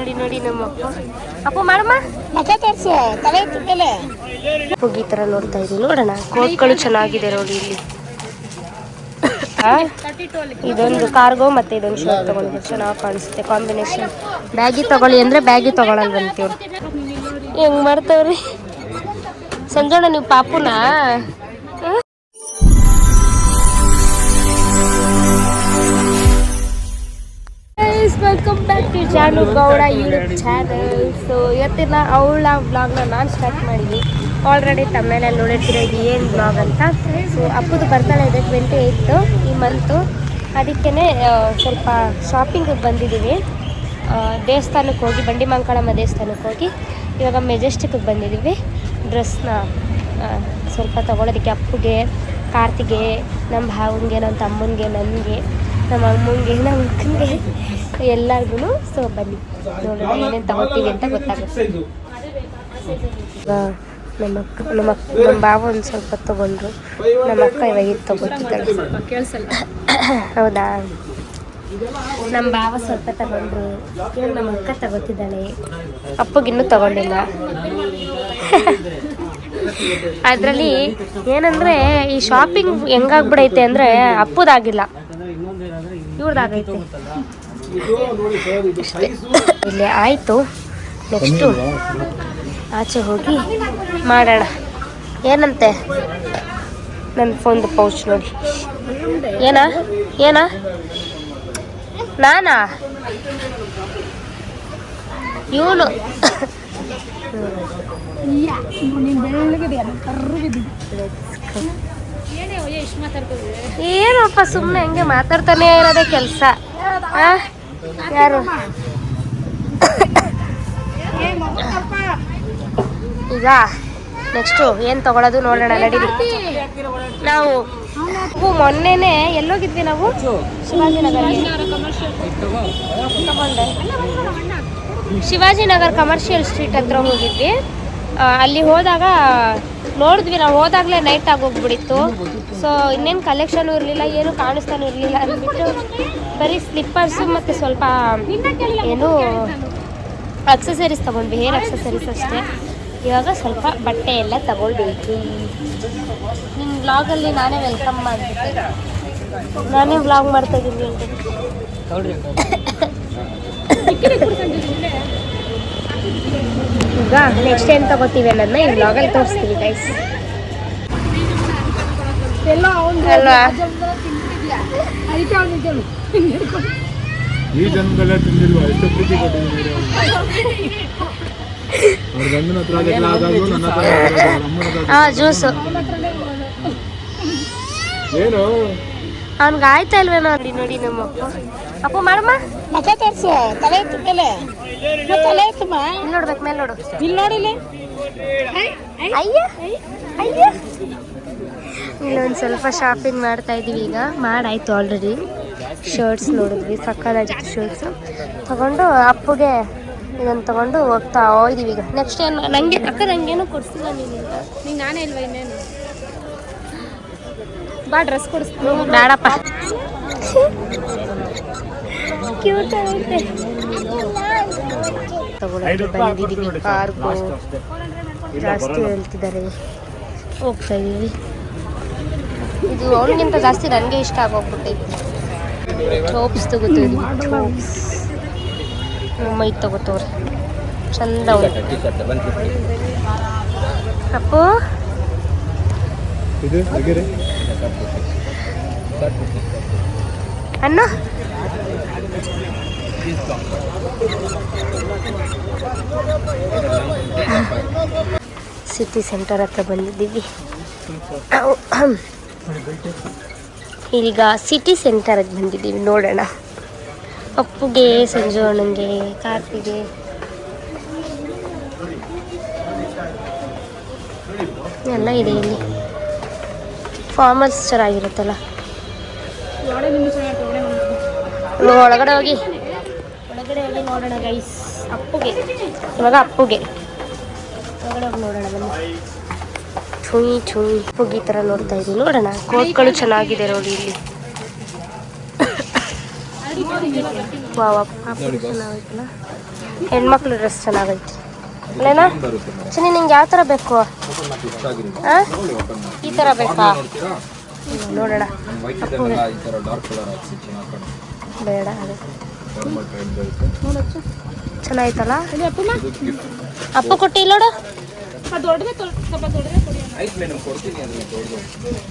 ನೋಡಿ ನೋಡಿ ನಮ್ಮ ಅಪ್ಪ. ಅಪ್ಪ ಮಾಡಮ್ಮ ತೋರ್ಸು ತಲೆ ಅಪ್ಪಗೆ ಈ ಥರ ನೋಡ್ತಾ ಇದೀವಿ. ನೋಡೋಣ ಕೋಟ್ಗಳು ಚೆನ್ನಾಗಿದೆ ನೋಡಿ ಇಲ್ಲಿ? ಇದೊಂದು ಕಾರ್ಗೋ ಮತ್ತೆ ಇದೊಂದು ಶರ್ಟ್ ತಗೊಂಡು ಚೆನ್ನಾಗಿ ಕಾಣಿಸುತ್ತೆ ಕಾಂಬಿನೇಷನ್ ಬ್ಯಾಗಿ ತಗೊಳ್ಳಿ ಅಂದ್ರೆ ಬ್ಯಾಗಿ ತಗೊಳಲ್ ಬಂತೀವ್ರಿ ಹೆಂಗ್ ಮಾಡ್ತಾವ್ರಿ? ಸಂಜೋಣ ನೀವು ಪಾಪುನಾ? Welcome back to Janu Gowda YouTube channel so ಇವತ್ತಿನ ಅವಳ ವ್ಲಾಗ್ನ ನಾನು ಸ್ಟಾರ್ಟ್ ಮಾಡಿದ್ವಿ. ಆಲ್ರೆಡಿ ತಮ್ಮೇಲೆ ನೋಡಿರ್ತೀರ, ಇದು ಏನು ಬ್ಲಾಗ್ ಅಂತ. ಸೊ ಅಪ್ಪದು ಬರ್ತಾಳೆ ಇದೆ ಟ್ವೆಂಟಿ ಏಯ್ತು ಈ ಮಂತು ಅದಕ್ಕೇ ಸ್ವಲ್ಪ ಶಾಪಿಂಗಿಗೆ ಬಂದಿದ್ದೀವಿ ದೇವಸ್ಥಾನಕ್ಕೆ ಹೋಗಿ ಬಂಡಿ ಮಂಕಳಮ್ಮ ದೇವಸ್ಥಾನಕ್ಕೆ ಹೋಗಿ, ಇವಾಗ ಮೆಜೆಸ್ಟಿಕ್ಗೆ ಬಂದಿದ್ದೀವಿ ಡ್ರೆಸ್ನ ಸ್ವಲ್ಪ ತೊಗೊಳೋದಕ್ಕೆ ಅಪ್ಪಗೆ, ಕಾರ್ತಿಗೆ, ನಮ್ಮ ಭಾವನಿಗೆ ನಮ್ಮ ತಮ್ಮನಿಗೆ ನನಗೆ, ನಮ್ಮ ಅಮ್ಮನಿಗೆ ನಮ್ಮ ಅಕ್ಕನಿಗೆ ಎಲ್ಲರಿಗೂ ಸೊ ಬನ್ನಿ. ನೋಡೋಣ ಏನೇನು ತಗೋತೀವಿ ಅಂತ ಗೊತ್ತಾಗುತ್ತೆ. ನಮ್ಮ ಅಕ್ಕ ನಮ್ಮ ಅಕ್ಕ ನಮ್ಮ ಭಾವ ಒಂದು ಸ್ವಲ್ಪ ತೊಗೊಂಡ್ರು. ನಮ್ಮ ಅಕ್ಕ ಇವಾಗ ಇದು ತೊಗೊತಿದ್ದಾಳೆ. ಹೌದಾ? ನಮ್ಮ ಭಾವ ಸ್ವಲ್ಪ ತಗೊಂಡ್ರು. ಇವಾಗ ನಮ್ಮ ಅಕ್ಕ ತಗೋತಿದ್ದಾಳೆ. ಅಪ್ಪಗಿನ್ನೂ ತಗೊಂಡಿಲ್ಲ. ಅದರಲ್ಲಿ ಏನಂದ್ರೆ ಈ ಶಾಪಿಂಗ್ ಹೆಂಗಾಗ್ಬಿಡೈತೆ ಅಂದ್ರೆ ಅಪ್ಪದಾಗಿಲ್ಲ. ಇವ್ರದ್ದಾಗೈತೆ ಇಲ್ಲಿ ಆಯಿತು. ನೆಕ್ಸ್ಟು ಆಚೆ ಹೋಗಿ ಮಾಡೋಣ. ಏನಂತೆ? ನನ್ನ ಫೋನ್ದು ಪೌಚ್ ನೋಡಿ. ಏನಾ? ಏನಾ? ನಾನಾ? ಇವನು. ಏನಪ್ಪ ಸುಮ್ಮನೆ ಹಂಗೆ ಮಾತಾಡ್ತಾನೆ ಇರೋದೇ ಕೆಲಸ? ಯಾರು? ಈಗ ನೆಕ್ಸ್ಟು ಏನು ತಗೊಳ್ಳೋದು ನೋಡೋಣ ನಡೀರಿ ನಾವು ಮೊನ್ನೆನೆ ಎಲ್ಲೋಗಿದ್ವಿ ನಾವು? ಶಿವಾಜಿನಗರ್ಗೆ ತಗೊಂಡೆ. ಶಿವಾಜಿನಗರ್ ಕಮರ್ಷಿಯಲ್ ಸ್ಟ್ರೀಟ್ ಹತ್ರ ಹೋಗಿದ್ವಿ. ಅಲ್ಲಿ ಹೋದಾಗ ನೋಡಿದ್ವಿ ನಾವು ಹೋದಾಗಲೇ ನೈಟ್ ಆಗೋಗ್ಬಿಡಿತ್ತು ಸೊ ಇನ್ನೇನು ಕಲೆಕ್ಷನು ಇರಲಿಲ್ಲ ಏನು ಕಾಣಿಸ್ತಾನೂ ಇರಲಿಲ್ಲ ಅಂದ್ಬಿಟ್ಟು ಬರೀ ಸ್ಲಿಪ್ಪರ್ಸು ಮತ್ತು ಸ್ವಲ್ಪ ಏನು ಅಕ್ಸಸರೀಸ್ ತೊಗೊಂಡ್ವಿ ಹೇರ್ ಅಕ್ಸಸರೀಸ್ ಅಷ್ಟೇ. ಇವಾಗ ಸ್ವಲ್ಪ ಬಟ್ಟೆ ಎಲ್ಲ ತಗೊಳ್ಬೇಕು. ನಿಮ್ಮ ಬ್ಲಾಗಲ್ಲಿ ನಾನೇ ವೆಲ್ಕಮ್ ಮಾಡಿಬಿಟ್ಟೆ ನಾನೇ ಬ್ಲಾಗ್ ಮಾಡ್ತಾ ಇದ್ದೀನಿ ಈಗ ನೆಕ್ಸ್ಟ್ ಏನು ತಗೋತೀವಿ ಅನ್ನೋದನ್ನ ಈ ಬ್ಲಾಗಲ್ಲಿ ತೋರಿಸ್ತೀವಿ ಗೈಸ್ ಈ ಜನ್ಮದಲ್ಲೇ ತಿಂದಿಲ್ವಾ? ಎಷ್ಟು ಪ್ರೀತಿ ಕೊಟ್ಟಿದ್ದೀನಿ ಅವ್ರ? ಗಂಡನ ಹತ್ರ ಆದಾಗೂ ನನ್ನ ಹತ್ರ ಜ್ಯೂಸು ಏನು? ಅವ್ನಿಗೆ ಆಯ್ತಾ ಇಲ್ವೇನೋ? ನೋಡಿ ನೋಡಿ ನಮ್ಮ ಅಪ್ಪ ಮಾಡಮ್ಮ ಮಕ ತೋರ್ಸು ತಲೆ ಎತ್ತಿದ ಮೇಲೆ. ತಲೆ ಎತ್ತಮ್ಮ ಇಲ್ಲಿ ನೋಡ್ಬೇಕು ಮೇಲೆ ನೋಡು. ಇಲ್ಲಿ ನೋಡಿಲಿ ಅಯ್ಯ ಅಯ್ಯ. ಇಲ್ಲೊಂದು ಸ್ವಲ್ಪ ಶಾಪಿಂಗ್ ಮಾಡ್ತಾ ಇದೀವಿ ಈಗ. ಮಾಡಾಯ್ತು ಆಲ್ರೆಡಿ ಶರ್ಟ್ಸ್ ನೋಡಿದ್ವಿ ಸಕ್ಕದಾಗಿತ್ತು ಶರ್ಟ್ಸ್ ತಗೊಂಡು ಅಪ್ಪಗೆ ಇದನ್ನು ತಗೊಂಡು ಹೋಗ್ತಾ ಹೋಗಿದ್ದೀವಿ ಈಗ. ನೆಕ್ಸ್ಟ್ ಏನು ನನಗೆ ಅಕ್ಕ ನನಗೇನು ಕೊಡಿಸಿಲ್ಲ ನೀನು ನೀನು ನಾನೇ ಇಲ್ವಾ ಇನ್ನೇನು? ಬಾ ಡ್ರೆಸ್ ಕೊಡಿಸ್ತೀನಿ. ಬೇಡಪ್ಪ. ಕ್ಯೂಟ್ ಆಗೈತೆ ತಗೊಳಕ್ಕೆ ಬಂದಿದ್ದೀವಿ ಕಾರ್ಗೋ ಜಾಸ್ತಿ ಹೇಳ್ತಿದ್ದಾರೆ. ಹೋಗ್ತಾ ಇದೀವಿ ಇದು ಅವನಿಗಿಂತ ಜಾಸ್ತಿ ನನಗೆ ಇಷ್ಟ ಆಗೋಗ್ಬಿಟ್ಟೈತೆ. ಟೋಪ್ಸ್ ತಗೋತೀವಿ ಟೋಪ್ಸ್ ಮೈ ತಗೋತವ್ರೆ. ಚಂದ ಅವ್ರು ಅಪ್ಪು? ಅಣ್ಣ? ಸಿಟಿ ಸೆಂಟರ್ ಹತ್ರ ಬಂದಿದ್ದೀವಿ. ಈಗ ಸಿಟಿ ಸೆಂಟರ್ಗೆ ಬಂದಿದ್ದೀವಿ, ನೋಡೋಣ. ಅಪ್ಪುಗೆ, ಸಂಜು ಅಣ್ಣಂಗೆ ಕಾರ್ತಿಗೆ ಎಲ್ಲ ಇದೆ ಇಲ್ಲಿ. ಫಾರ್ಮಲ್ಸ್ ಚೆನ್ನಾಗಿರುತ್ತಲ್ಲ ಒಳಗಡೆ ಹೋಗಿ. ಒಳಗಡೆ ಹೋಗಿ ನೋಡೋಣ ಗೈಸ್ ಅಪ್ಪುಗೆ. ಇವಾಗ ಅಪ್ಪುಗೆ. ಒಳಗಡೆ ಹೋಗಿ ನೋಡೋಣ ಬನ್ನಿ. ಚುಯಿ ಚುಯಿ ಅಪ್ಪುಗೆ ಈ ಥರ ನೋಡ್ತಾ ಇದ್ದೀವಿ ನೋಡೋಣ. ಕೋಟ್ಗಳು ಚೆನ್ನಾಗಿದೆ ನೋಡಿ ಇಲ್ಲಿ. ಚೆನ್ನಾಗೈತಲ್ಲ. ಹೆಣ್ಮಕ್ಳು ಡ್ರೆಸ್ ಚೆನ್ನಾಗೈತೆ. ಅಲ್ಲೇನಾ? ನಿಂಗೆ ಯಾವ ಥರ ಬೇಕು? ಈ ಥರ ಬೇಕಾ? ನೋಡೋಣ. ಬೇಡ ಚೆನ್ನಾಯ್ತಲ್ಲ? ಅಪ್ಪ ಕೊಟ್ಟಿ ನೋಡು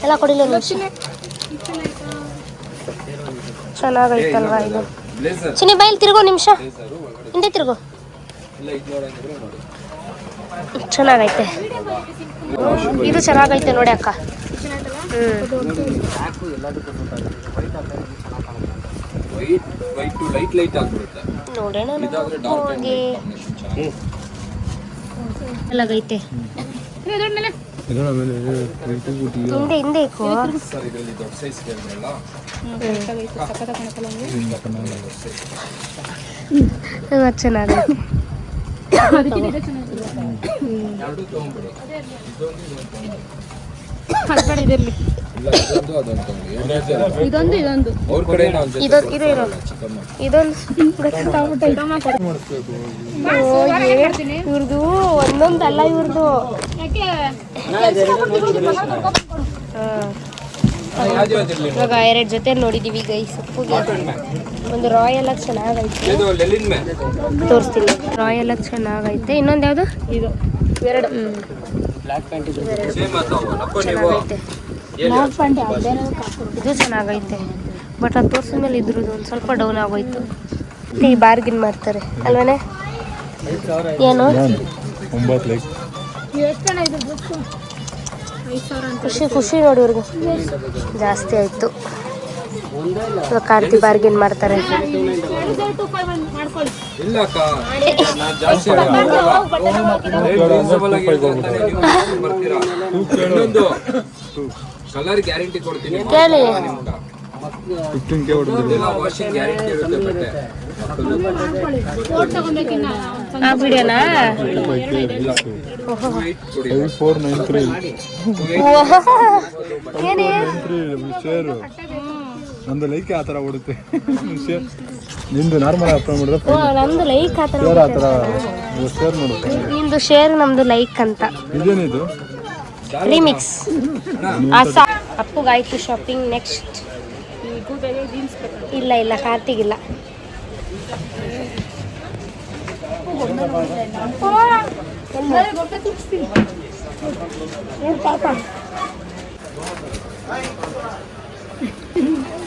ಎಲ್ಲ ಕೊಡಿಲ್ಲ ಚೆನ್ನಾಗೈತಲ್ವಾ ಇದು? ಚಿನ್ನಿ, ಬೈಲ್, ತಿರ್ಗೋ ನಿಮಿಷ. ಹಿಂದೆ ತಿರ್ಗೋ. ಚೆನ್ನಾಗೈತೆ. ಇದು ಚೆನ್ನಾಗೈತೆ ನೋಡಿ ಅಕ್ಕ. ಹ್ಞೂ ಲೈಟ್ ಲೈಟ್ ಆಗ್ಬಿಡುತ್ತೆ. ನೋಡೋಣ ಇದಾದ್ರೆ ಡಾರ್ಕ್ ಎಲ್ಲಗೈತೆ ಹಿಂದೆ ಹಿಂದೆ ಇಕ್ಕೋ. ಸರ್ ಇದರಲ್ಲಿ ದೊಡ್ಡ ಸೈಜ್ ಅದೊಂದು ತಗೊಂಡಿ ಎರಡ್ ಜನ. ಇದೊಂದು ಇದೊಂದು ಅವ್ರ ಕಡೆಯಿಂದ ಒಂದ್ ಇದೊಂದು ಇದೊಂದು ಇದು ಇರೋ ಚಿಕ್ಕಮ್ಮ. ಇದೊಂದು ಇವ್ರದು ಒಂದೊಂದಲ್ಲ ಇವ್ರದು. ಯಾಕೆ? ಯಾವ್ದು ಯಾವ್ದಿರ್ಲಿ ಇವಾಗ ಎರಡು ಜೊತೆ ನೋಡಿದೀವಿ ಗೈ ಸೊಪ್ಪುಗೆ. ಒಂದು ರಾಯಲ್ ಆಗಿ ಚೆನ್ನಾಗೈತೆ. ಇದು ಲೆಲಿನ್ ಮೇ ತೋರಿಸ್ತೀನಿ ರಾಯಲ್ ಆಗಿ ಚೆನ್ನಾಗೈತೆ. ಇನ್ನೊಂದು ಯಾವುದು? ಇದು. ಎರಡು. ಸೇಮ್ ಆತಾವ ಅಪ್ಪ ನೀವು. ಚೆನ್ನಾಗೈತೆ. ಇದು ಚೆನ್ನಾಗೈತೆ. ಬಟ್ ಅದು ತೋರಿಸಿದ ಮೇಲೆ ಇದ್ರದ್ದು ಒಂದು ಸ್ವಲ್ಪ ಡೌನ್ ಆಗೋಯ್ತು. ಈ ಬಾರ್ಗಿನ್ ಮಾಡ್ತಾರೆ. ಅಲ್ವೇನೆ? ಏನು? ಖುಷಿ ಖುಷಿ ನೋಡಿ ಇವ್ರಿಗೆ. ಜಾಸ್ತಿ ಆಯಿತು. ಇವಾಗ ಕಾರ್ತಿ ಬಾರ್ಗಿನ್ ಮಾಡ್ತಾರೆ. ಕಲರ್ ಗ್ಯಾರಂಟಿ ಕೊಡ್ತೀನಿ ಕೇಳಿ ನಿಮ್ಗೆ ಫಿಫ್ಟೀನ್ ಕೆ ಹೊಡೆದಿಲ್ಲ ಇದೆಲ್ಲ ವಾಷಿಂಗ್ ಗ್ಯಾರಂಟಿ ಇರುತ್ತೆ ಬಟ್ಟೆ ಫೋರ್ ಆ ವಿಡಿಯೋನಾ ನೈನ್ ತ್ರೀ ಶೇರು ನಂದು ಲೈಕ್ ಆ ಥರ ಓಡುತ್ತೆ ನಿಂದು ನಾರ್ಮಲ್ ಅಪ್ಲೋಡ್ ಮಾಡಿದ್ರೆ ಓ ನಮ್ದು ಲೈಕ್ ಆ ಥರ ಶೇರ್ ಆ ಥರ ಶೇರ್ ಮಾಡುತ್ತೆ ನಿಮ್ದು ಶೇರ್ ನಮ್ದು ಲೈಕ್ ಅಂತ ಇದೇನಿದು ರಿಮಿಕ್ಸ್ ಅಪ್ಪುಗಾಯ್ತು ಶಾಪಿಂಗ್ ನೆಕ್ಸ್ಟ್ ಇಲ್ಲ ಇಲ್ಲ ಕಾರ್ತಿಗಿಲ್ಲ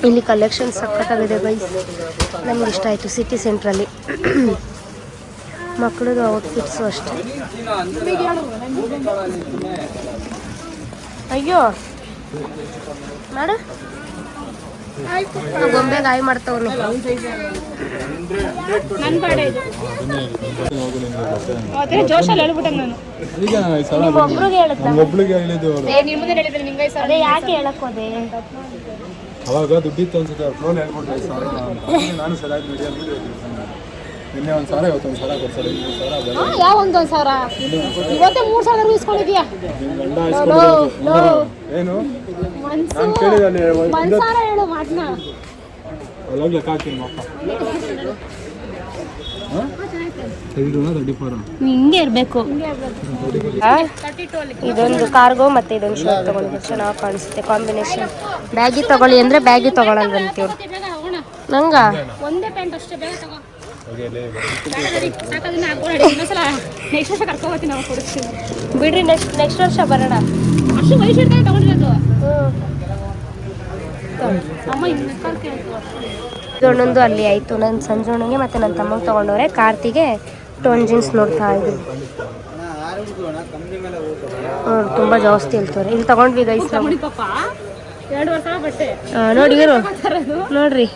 ಇಲ್ಲಿ ಕಲೆಕ್ಷನ್ ಸಕ್ಕತ್ತಾಗಿದೆ ಗೈಸ್ ನಮ್ಗೆ ಇಷ್ಟ ಆಯಿತು ಸಿಟಿ ಸೆಂಟ್ರಲ್ಲಿ ಮಕ್ಕಳದು ಔಟ್ಫಿಟ್ಸು ಅಷ್ಟೇ. ಅಯ್ಯೋ. ಮಾಡು. ಆ ಗೊಂಬೆ ಗಾಯ ಮಾಡ್ತಾವನು. ಹೇಳ್ಬಿಟ್ಟೆ ಹೇಳಿದ್ದು ಅದೇ ಯಾಕೆ ಹೇಳಕ್ ಹೋದೆ ಅವಾಗ ದುಡ್ಡಿತ್ತು ಅನ್ಸುತ್ತೆ ಅವ್ರು ಫೋನ್. ಅದಕ್ಕೆ ನಾನು ಸರಿಯಾಗಿ ಮೀಡಿಯಾ ಹೇಳ್ಬಿಟ್ಟು. ನಿನ್ನೆ ಒಂದು ಸಾವಿರ ಇವತ್ತು ಒಂದು ಸಾವಿರ ಕೊಡ್ತಾರೆ ಮೂರು ಸಾವಿರ ಬೆಲೆ ಹಾ ಯಾವ ಒಂದೊಂದು ಸಾವಿರ ಇವತ್ತೇ ಮೂರು ಸಾವಿರ ಇಸ್ಕೊಂಡಿದ್ಯಾ ನಿಮ್ ಗಂಡ ಇಸ್ಕೊಂಡಿರೋದು. ಏನು? ಮನ್ಸು ನಾನು ಕೇಳಿದೆ ಅಲ್ಲಿ ಒಂದು ಮನ್ಸಾರ ಹೇಳು ಮಾತನ್ನ ಅಲ್ಲೋಗಿ ಲೆಕ್ಕ ಹಾಕಿ ನಿಮ್ಮ ಅಪ್ಪ. ಹಾಂ? ತೆಗಿರೋಣ ತರ್ಟಿ ಫೋರ್ ಹಿಂಗೆ ಇರಬೇಕು. ಇದೊಂದು ಕಾರ್ಗೋ ಮತ್ತೆ ಇದೊಂದು ಶರ್ಟ್ ತಗೊಂಡು ಚೆನ್ನಾಗಿ ಕಾಣಿಸುತ್ತೆ ಕಾಂಬಿನೇಷನ್. ಬ್ಯಾಗಿ ತಗೊಳ್ಳಿ ಅಂದ್ರೆ ಬ್ಯಾಗಿ ತಗೊಳಲ್ವಂತೀವ್ರು ನಂಗ? ಒಂದೇ ಪ್ಯಾಂಟ್ ಅಷ್ಟೇ ಬೇಗ ತಗೋ. ನೆಕ್ಸ್ಟ್ ವರ್ಷ ಕರ್ಕೊ ಹೋಗ್ತೀನಿ ನಾವು ಕೊಡಿಸ್ತೀನಿ ಬಿಡ್ರಿ ನೆಕ್ಸ್ಟ್ ನೆಕ್ಸ್ಟ್ ವರ್ಷ ಬರೋಣ. ಅಷ್ಟು ವಯಸ್ಸು ತಗೊಂಡಿರೋದು ಅಮ್ಮ ಇನ್ನು ಅಲ್ಲಿ ಆಯಿತು. ನನ್ನ ಸಂಜೋಣಿಗೆ ಮತ್ತೆ ನನ್ನ ತಮ್ಮಗೆ ತೊಗೊಂಡವ್ರೆ. ಕಾರ್ತಿಗೆ ಟೋನ್ ಜೀನ್ಸ್ ನೋಡ್ತಾ ಇದ್ವಿ ನೋಡಿ ತುಂಬ ಜಾಸ್ತಿ ಹೇಳ್ತವ್ರೆ ಇಲ್ಲಿ ತಗೊಂಡ್ವಿ ಗೈಸ್ ನೋಡಿ ನೋಡ್ರಿ.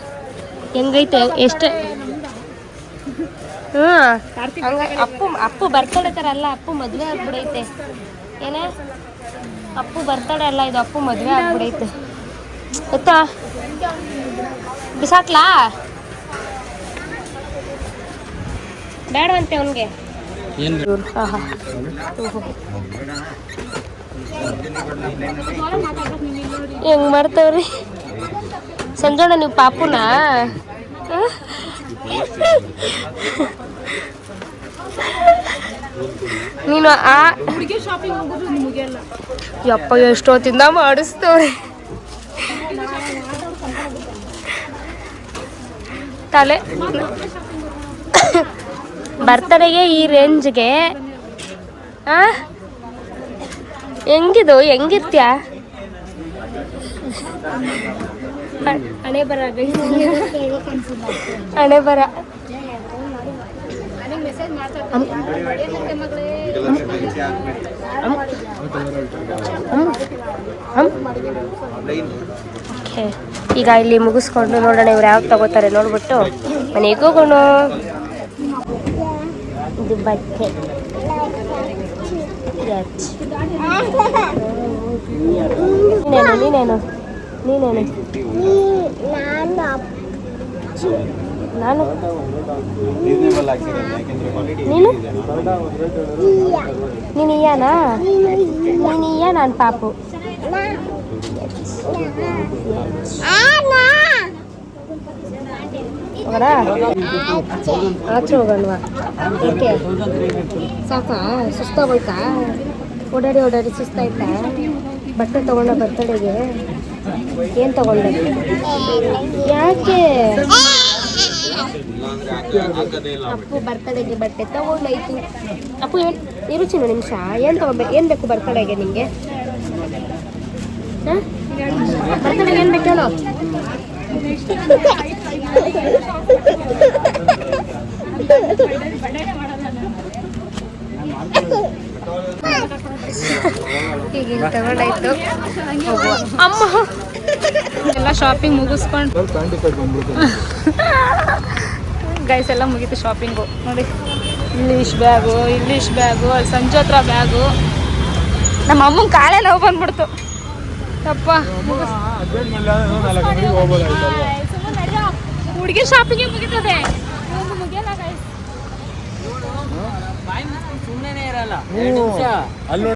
ಹೆಂಗೈತೆ? ಎಷ್ಟು ಹಂಗ ಅಪ್ಪು ಅಪ್ಪು ಬರ್ತಡೇ ಅಲ್ಲ ಅಪ್ಪು ಮದುವೆ ಆಗ್ಬಿಡೈತೆ. ಏನೇ? ಅಪ್ಪು ಬರ್ತಡೆ ಅಲ್ಲ ಇದು ಅಪ್ಪು ಮದುವೆ ಆಗ್ಬಿಡೈತೆ. ಗೊತ್ತಾ ಬಿಸಾಕ್ಲಾ? ಬೇಡವಂತೆ ಅವನಿಗೆ. ಹೆಂಗ್ ಮಾಡ್ತಾವ್ರಿ? ಸಂಜೋಣ ನೀವು ಪಾಪುನಾ? ನೀನು ಆ ಯಪ್ಪ ಎಷ್ಟೊತ್ತಿಂದ ಮಾಡಿಸ್ತವ್ರೆ. ತಲೆ ಬರ್ತಡೆಗೆ ಈ ರೇಂಜ್ಗೆ ಆ? ಹೆಂಗಿದು? ಹೆಂಗಿರ್ತ್ಯ? ಹಣೆ ಬರ ಹಣೆ ಬರ. ಈಗ ಇಲ್ಲಿ ಮುಗಿಸ್ಕೊಂಡು ನೋಡೋಣ ಇವ್ರು ಯಾವ್ದು ತಗೋತಾರೆ ನೋಡ್ಬಿಟ್ಟು. ಮನೆಗೆ ಹೋಗೋಣ. ಇದು ಬಟ್ಟೆ. ನೀನೇನು ನೀನೇನು? ನೀನೇನು? ನಾನು ನೀನು ನೀನು ಇಯಾನಾ ನೀನು ಇಯ್ಯ ನಾನು ಪಾಪು. ಹೋಗೋಣ? ಆಚೆ ಹೋಗಲ್ವಾ ಯಾಕೆ ಸಾಕಾ? ಸುಸ್ತಾಗೋಯ್ತಾ ಓಡಾಡಿ ಓಡಾಡಿ ಸುಸ್ತಾಯ್ತಾ ಬಟ್ಟೆ ತಗೊಂಡ ಬರ್ತಡೆಗೆ ಏನು ತಗೊಂಡೆ ಯಾಕೆ? ಅಪ್ಪು ಬರ್ತಡೆಗೆ ಬಟ್ಟೆ ತಗೊಂಡಾಯ್ತು. ಅಪ್ಪು ಏನು, ಇರುಚಿನ ನಿಮಿಷ. ಏನು ತಗೋಬೇಕು ಏನು ಬೇಕು ಬರ್ತಡೆಗೆ ನಿಮಗೆ ಹಾಂ? ಬರ್ತಡೆಗೆ ಏನು ಬೇಕು ಈಗ ತಗೊಂಡಾಯ್ತು. ಅಮ್ಮ. ಎಲ್ಲ ಶಾಪಿಂಗ್ ಮುಗಿಸ್ಕೊಂಡು ಗೈಸ್ ಎಲ್ಲ ಮುಗೀತು ಶಾಪಿಂಗು ನೋಡಿ ಇಂಗ್ಲೀಷ್ ಬ್ಯಾಗು ಇಂಗ್ಲೀಷ್ ಬ್ಯಾಗು ಅಲ್ಲಿ ಸಂಜೆ ಹತ್ರ ಬ್ಯಾಗು ನಮ್ಮ ಅಮ್ಮನ ಕಾಲೇ ನೋವು ಬಂದ್ಬಿಡ್ತು. ತಪ್ಪ ಹುಡುಗಿ ಶಾಪಿಂಗ್ ಮುಗೀತದೆ. ಅಲ್ಲಿ